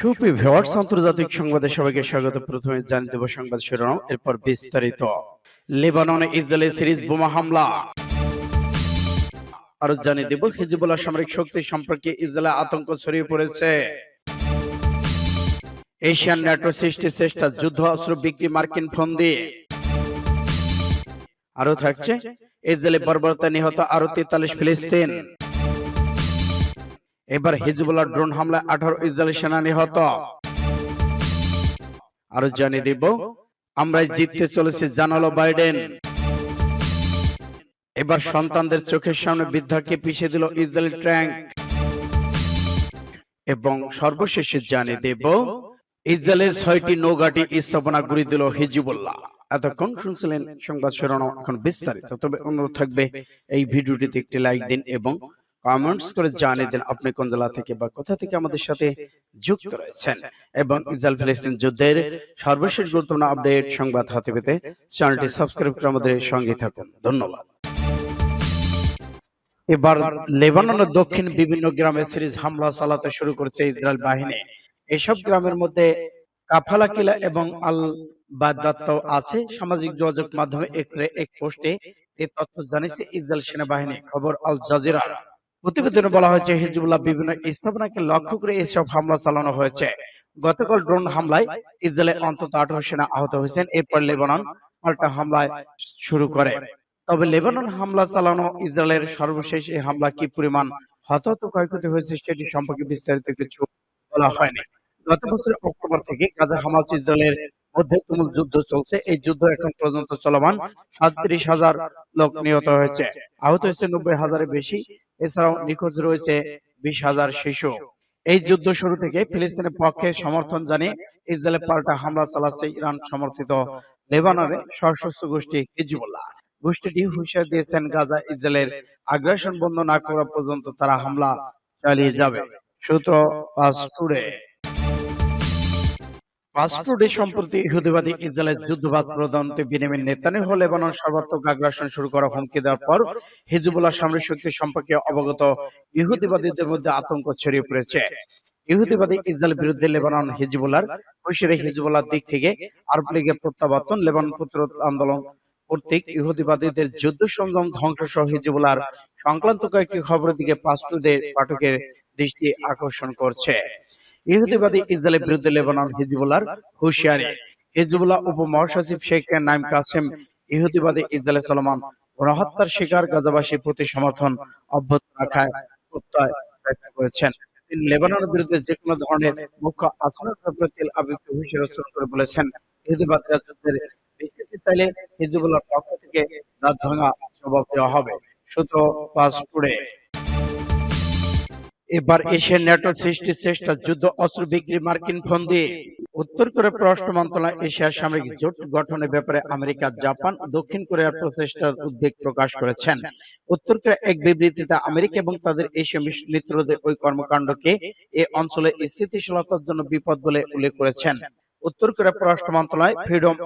সুপ্রিয় ভিউয়ার্স আন্তর্জাতিক সংবাদে সবাইকে স্বাগত। প্রথমে জানিয়ে দেব সংবাদ শিরোনাম এরপর বিস্তারিত। লেবাননে ইসরায়েলের সিরিজ বোমা হামলা। আরও জানিয়ে দেব হিজবুল্লাহ সামরিক শক্তি সম্পর্কে ইসরায়েলে আতঙ্ক ছড়িয়ে পড়েছে। এশিয়ান ন্যাটো সৃষ্টির চেষ্টা যুদ্ধ অস্ত্র বিক্রি মার্কিন ফন্দি আরও থাকছে ইসরায়েলি বর্বরতা নিহত আরও তেতাল্লিশ ফিলিস্তিন। এবার হিজবুল্লাহ ড্রোন হামলায় আঠারো ইসরায়েলি সেনা নিহত। আরও জানিয়ে দিব আমরা জিততে চলেছি জানালো বাইডেন। এবার সন্তানদের চোখের সামনে বৃদ্ধাকে পিছিয়ে দিল ইসরায়েল ট্যাঙ্ক। এবং সর্বশেষে জানিয়ে দেব, ইসরায়েলের ছয়টি নৌঘাটি স্থাপনা গুড়ি দিল হিজবুল্লাহ। এতক্ষণ শুনছিলেন সংবাদ শিরোনাম, এখন বিস্তারিত। তবে অনুরোধ থাকবে, এই ভিডিওটিতে একটি লাইক দিন এবং কমেন্টস করে জানিয়ে দিন আপনি কোন জেলা থেকে বা কোথা থেকে আমাদের সাথে যুক্ত রয়েছেন। এবং ইসরায়েল ফিলিস্তিন যুদ্ধের সর্বশেষ গুরুত্বপূর্ণ আপডেট সংবাদ হাতে পেতে চ্যানেলটি সাবস্ক্রাইব করে আমাদের সঙ্গে থাকুন। ধন্যবাদ। এবার লেবাননের দক্ষিণ বিভিন্ন গ্রামে সিরিজ হামলা চালাতে শুরু করেছে ইসরায়েল বাহিনী। এসব গ্রামের মধ্যে কাফালা কিলা এবং আল বাদাত্ত আছে। সামাজিক যোগাযোগ মাধ্যমে এক এক পোস্টে এই তথ্য জানিয়েছে ইসরায়েল সেনাবাহিনী। খবর আল জাজিরা প্রতিবেদনে বলা হয়েছে, হিজবুল্লাহ বিভিন্ন স্থাপনাকে লক্ষ্য করে এসব হামলা চালানো হয়েছে। গতকাল ড্রোন হামলায় ইসরায়েলে অন্তত আঠারো সেনা আহত হয়েছেন। এরপর লেবানন পাল্টা হামলায় শুরু করে। তবে লেবানন হামলা চালানো ইসরায়েলের সর্বশেষ এই হামলা কি পরিমাণ হতাহত ক্ষয়ক্ষতি হয়েছে সেটি সম্পর্কে বিস্তারিত কিছু বলা হয়নি। গত বছরের অক্টোবর থেকে গাজা হামাস ইসরায়েলের মধ্যে তুমুল যুদ্ধ চলছে। এই যুদ্ধ এখন পর্যন্ত চলমান সাতত্রিশ হাজার লোক নিহত হয়েছে। আহত হয়েছে নব্বই হাজারের বেশি এছাড়াও নিখোঁজ রয়েছে বিশ হাজার শিশু। এই যুদ্ধ শুরু থেকে ফিলিস্তিনের পক্ষে সমর্থন জানিয়ে ইসরায়েলের পাল্টা হামলা চালাচ্ছে ইরান সমর্থিত। লেবাননের সশস্ত্র গোষ্ঠী হিজবুল্লাহ। গোষ্ঠীটি হুঁশিয়ার দিয়েছেন গাজা ইসরায়েলের আগ্রাসন বন্ধ না করা পর্যন্ত তারা হামলা চালিয়ে যাবে। সূত্র পাসপুরে পাসপোর্টে সম্প্রতি ইহুদিবাদী ইসরায়েলের যুদ্ধবাজ প্রধানমন্ত্রী বিনিমিন নেতানিয়াহু লেবানন সর্বাত্মক আগ্রাসন শুরু করা হুমকি দেওয়ার পর হিজবুল্লাহ সামরিক শক্তি সম্পর্কে অবগত ইহুদিবাদীদের মধ্যে আতঙ্ক ছড়িয়ে পড়েছে। ইহুদিবাদী ইসরায়েল বিরুদ্ধে লেবানন হিজবুল্লাহর হুশিয়ারি হিজবুল্লাহর দিক থেকে আরব লীগের প্রত্যাবর্তন, লেবানন প্রতিরোধ আন্দোলন কর্তৃক ইহুদিবাদীদের যুদ্ধ সংগ্রাম ধ্বংস সহ হিজবুল্লাহর সংক্রান্ত কয়েকটি খবরের দিকে পাসপোর্টের পাঠকের দৃষ্টি আকর্ষণ করছে। ইহুদিবাদী ইসরায়েলের বিরুদ্ধে লেবানন হিজবুল্লাহর হুঁশিয়ারি। হিজবুল্লাহ উপমহাসচিব শেখ নাইম কাসেম ইহুদিবাদী ইসরায়েলের চলমান গণহত্যার শিকার গাজাবাসীর প্রতি সমর্থন অব্যাহত রাখায় প্রত্যয় ব্যক্ত করেছেন। তিনি লেবাননের বিরুদ্ধে যে কোনো ধরনের মুখ্য হুঁশিয়ারি করে বলেছেন। ইহুদিবাদীরা যুদ্ধের বিস্তৃতি চাইলে হিজবুল্লাহর পক্ষ থেকে দাঁত ভাঙা জবাব দেওয়া হবে। সূত্র পাসপোর্টে এবার এশিয়ান ন্যাটো সৃষ্টির চেষ্টা যুদ্ধ অস্ত্র বিক্রি মার্কিন ফন্দি উত্তর কোরিয়া পররাষ্ট্র মন্ত্রণালয় এশিয়ার সামরিক জোট গঠনের ব্যাপারে আমেরিকা জাপান দক্ষিণ কোরিয়ার প্রচেষ্টার উদ্বেগ প্রকাশ করেছেন। উত্তর কোরিয়া এক বিবৃতিতে আমেরিকা এবং তাদের এশীয় মিত্রদের ওই কর্মকাণ্ডকে এ অঞ্চলে স্থিতিশীলতার জন্য বিপদ বলে উল্লেখ করেছেন। উত্তর কোরিয়া পররাষ্ট্র মন্ত্রণালয় ফ্রিডম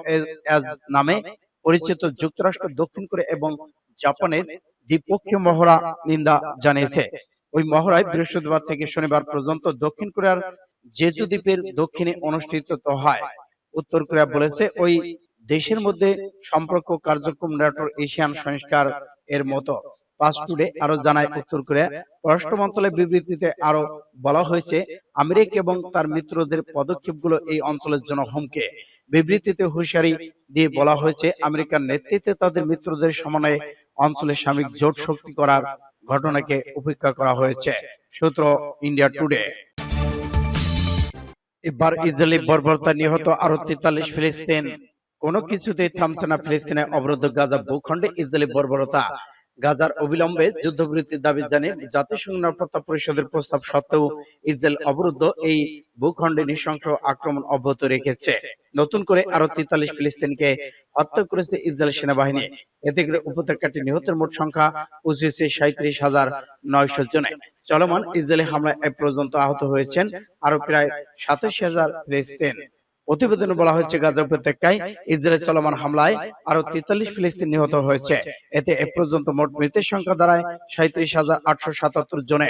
এজ নামে পরিচিত যুক্তরাষ্ট্র দক্ষিণ কোরিয়া এবং জাপানের দ্বিপক্ষীয় মহড়া নিন্দা জানিয়েছে ওই মহড়ায় বৃহস্পতিবার থেকে শনিবার পর্যন্ত দক্ষিণ কোরিয়ার জেজু দ্বীপের দক্ষিণে অনুষ্ঠিত হয়। উত্তর কোরিয়া বলেছে ওই দেশের মধ্যে সম্পর্ক কার্যক্রম ন্যাটোর এশিয়ান সংস্কার এর মতো। পাসটুডে আরও জানায় উত্তর কোরিয়া। পররাষ্ট্র মন্ত্রণালয়ের বিবৃতিতে আরও বলা হয়েছে আমেরিকা এবং তার মিত্রদের পদক্ষেপগুলো এই অঞ্চলের জন্য হুমকে। বিবৃতিতে হুঁশিয়ারি দিয়ে বলা হয়েছে আমেরিকার নেতৃত্বে তাদের মিত্রদের সমন্বয়ে অঞ্চলে সামরিক জোট শক্তি করার ঘটনাকে উপেক্ষা করা হয়েছে। সূত্র ইন্ডিয়া টুডে এবার ইসরায়েলি বর্বরতা নিহত আরও তেতাল্লিশ ফিলিস্তিন। কোনো কিছুতেই থামছে না ফিলিস্তিনের অবরুদ্ধ গাজা ভূখণ্ডে ইসরায়েলি বর্বরতা। গাজার অবিলম্বে যুদ্ধবিরতির দাবি জানিয়ে জাতিসংঘ নিরাপত্তা পরিষদের প্রস্তাব সত্ত্বেও ইসরায়েল অবরুদ্ধ এই ভূখণ্ডে নৃশংস আক্রমণ অব্যাহত রেখেছে। নতুন করে আরও তেতাল্লিশ ফিলিস্তিনকে হত্যা করেছে ইসরায়েল সেনাবাহিনী। এতে করে উপত্যকাটি নিহতের মোট সংখ্যা পৌঁছেছে সাঁত্রিশ হাজার নয়শো জনে। চলমান ইসরায়েলি হামলায় এ পর্যন্ত আহত হয়েছেন। আরও প্রায় সাতাশ হাজার ফিলিস্তিন প্রতিবেদনে বলা হয়েছে গাজা উপত্যকায় ইসরায়েলের চলমান হামলায় আরও তেতাল্লিশ ফিলিস্তিন নিহত হয়েছে। এতে এ পর্যন্ত মোট মৃতের সংখ্যা দাঁড়ায় সাঁত্রিশ হাজার আটশো সাতাত্তর জনে।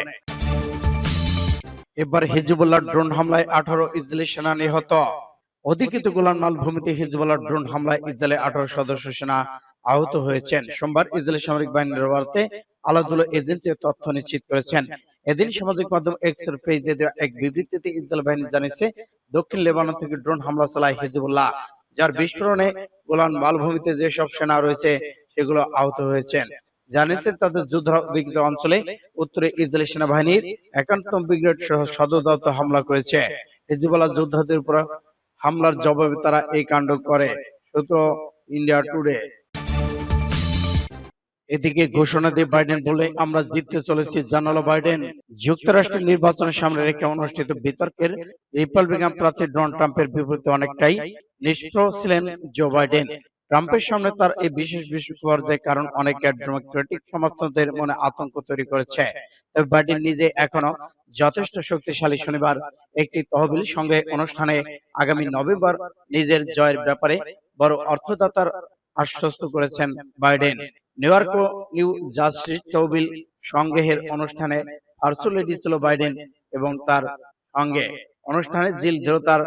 এবার হিজবুল্লাহ ড্রোন হামলায় আঠারো ইসরায়েলি সেনা নিহত। অধিকৃত গোলান মালভূমিতে হিজবুল্লাহ ড্রোন হামলায় ইসরায়েলের আঠারো সদস্য সেনা আহত হয়েছেন। সোমবার ইসরায়েলি সামরিক বাহিনীর বার্তে আলাদুল্লাহ এজেন্সি তথ্য নিশ্চিত করেছেন। এদিন সামাজিক মাধ্যম এক্সের পেজে দেওয়া এক বিবৃতিতে ইসরায়েল বাহিনী জানিয়েছে দক্ষিণ লেবানন থেকে ড্রোন হামলা চালায় হিজবুল্লাহ, যার বিস্ফোরণে গোলান মালভূমিতে যেসব সেনা রয়েছে, সেগুলো আহত হয়েছেন। জানিয়েছেন তাদের যুদ্ধ বিঘ্নিত অঞ্চলে উত্তরে ইসরায়েলি সেনাবাহিনীর একান্তম ব্রিগেড সহ সদর দপ্তর হামলা করেছে। হিজবুল্লাহ যোদ্ধাদের উপর হামলার জবাবে তারা এই কাণ্ড করে। সূত্র ইন্ডিয়া টুডে। এদিকে ঘোষণা দিয়ে বাইডেন বলে, আমরা জিততে চলেছি। জানালো বাইডেন। যুক্তরাষ্ট্রের নির্বাচনের সামনে রেখে অনুষ্ঠিত বিতর্কের রিপাবলিকান প্রার্থী ডোনাল্ড ট্রাম্পের বিপরীতে অনেকটাই নিষ্প্র ছিলেন জো বাইডেন। ট্রাম্পের সামনে তার এই বিশেষ বিশেষ পর্যায়ে কারণ অনেক ডেমোক্রেটিক সমর্থকদের মনে আতঙ্ক তৈরি করেছে। তবে বাইডেন নিজে এখনও যথেষ্ট শক্তিশালী। শনিবার একটি তহবিল সঙ্গে অনুষ্ঠানে আগামী নভেম্বর নিজের জয়ের ব্যাপারে বড় অর্থদাতার আশ্বস্ত করেছেন বাইডেন। নিউ ইয়র্ক নিউ জার্সির তহবিল সংগ্রহের অনুষ্ঠানে ভার্চুয়ালি ছিল বাইডেন এবং তার সঙ্গে অনুষ্ঠানে জিল ধেও তার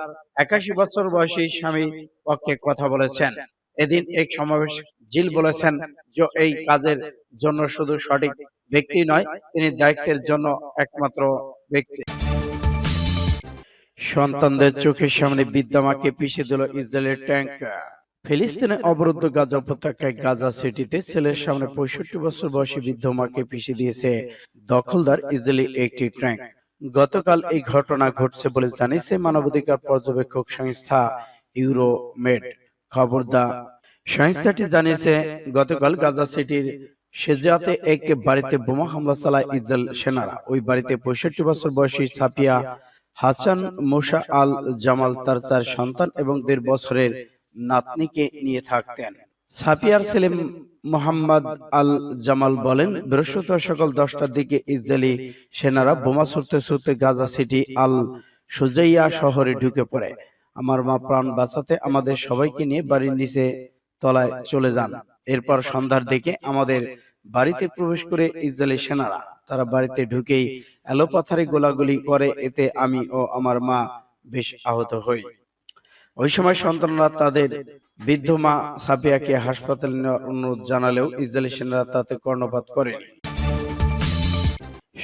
একাশি বছর বয়সী স্বামী পক্ষে কথা বলেছেন। এদিন এক সমাবেশ জিল বলেছেন যে এই কাজের জন্য শুধু সঠিক ব্যক্তি নয় তিনি দায়িত্বের জন্য একমাত্র ব্যক্তি। সন্তানদের চোখের সামনে বিদ্যামাকে পিছিয়ে দিল ইসরায়েলের ট্যাঙ্ক ফিলিস্তিনে অবরুদ্ধ গাজা উপত্যকায় গাজা সিটিতে ছেলের সামনে পঁয়ষট্টি বছর বয়সী বৃদ্ধ মাকে পিছিয়ে দিয়েছে দখলদার ইসরায়েলি একটি ট্যাঙ্ক। গতকাল এই ঘটনা ঘটছে বলে জানিয়েছে মানবাধিকার পর্যবেক্ষক সংস্থা ইউরোমেড। খবর দা সংস্থাটি জানিয়েছে গতকাল গাজা সিটির সেজাতে এক বাড়িতে বোমা হামলা চালায় ইসরায়েল সেনারা। ওই বাড়িতে পঁয়ষট্টি বছর বয়সী সাপিয়া হাসান মোশা আল জামাল তার চার সন্তান এবং দেড় বছরের নাতনিকে নিয়ে থাকতেন। সাপিয়ার ছেলে মোহাম্মদ আল জামাল বলেন, বৃহস্পতিবার সকাল দশটার দিকে ইসরায়েলি সেনারা বোমা ছুটতে ছুটতে গাজা সিটি আল সুজাইয়া শহরে ঢুকে পড়ে। আমার মা প্রাণ বাঁচাতে আমাদের সবাইকে নিয়ে বাড়ির নিচে তলায় চলে যান। এরপর সন্ধ্যার দিকে আমাদের বাড়িতে প্রবেশ করে ইসরায়েলি সেনারা, তারা বাড়িতে ঢুকেই এলোপাথারি গোলাগুলি করে, এতে আমি ও আমার মা বেশ আহত হই। ওই সময় সন্তানরা তাদের বৃদ্ধ মা সাফিয়াকে হাসপাতালে নেওয়ার অনুরোধ জানালেও ইসরায়েলি সেনারা তাতে কর্ণপাত করেনি।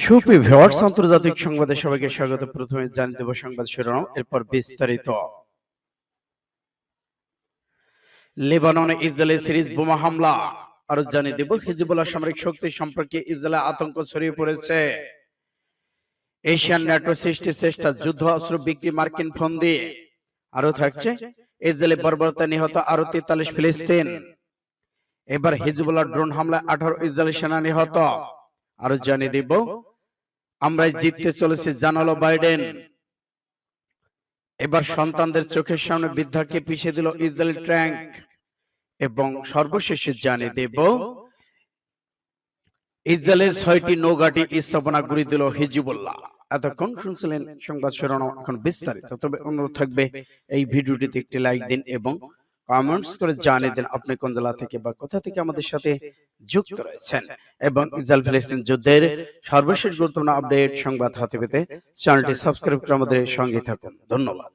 সুপি ভিওয়ার্স আন্তর্জাতিক সংবাদে সবাইকে স্বাগত। প্রথমে জানিয়ে দেব সংবাদ শিরোনাম, এরপর বিস্তারিত। লেবাননে ইসরায়েলি সিরিজ বোমা হামলা, আরও জানিয়ে দেব, হিজবুল্লাহ সামরিক শক্তি সম্পর্কে ইসরায়েলে আতঙ্ক ছড়িয়ে পড়েছে। এশিয়ান ন্যাটো সৃষ্টির চেষ্টা, যুদ্ধ, অস্ত্র বিক্রি, মার্কিন ফোন দিয়ে আরও থাকছে ইসরায়েলি বর্বরতা নিহত আরও তেতাল্লিশ ফিলিস্তিন। এবার হিজবুল্লাহ ড্রোন হামলায় আঠারো ইসরায়েলি সেনা নিহত। আরও জানিয়ে দিব আমরা জিততে চলেছি জানালো বাইডেন। এবার সন্তানদের চোখের সামনে বৃদ্ধাকে পিছিয়ে দিল ইসরায়েল ট্যাঙ্ক। এবং সর্বশেষে জানিয়ে দেব ইসরায়েলের ছয়টি নৌঘাটি স্থাপনা গুড়ি দিল হিজবুল্লাহ। এতক্ষণ শুনছিলেন সংবাদ শিরোনাম এখন বিস্তারিত। তবে অনুরোধ থাকবে এই ভিডিওটিতে একটি লাইক দিন এবং কমেন্টস করে জানিয়ে দিন আপনি কোন জেলা থেকে বা কোথা থেকে আমাদের সাথে যুক্ত রয়েছেন এবং ইসরায়েল ফিলিস্তিন যুদ্ধের সর্বশেষ গুরুত্বপূর্ণ আপডেট সংবাদ হাতে পেতে চ্যানেলটি সাবস্ক্রাইব করে আমাদের সঙ্গে থাকুন। ধন্যবাদ।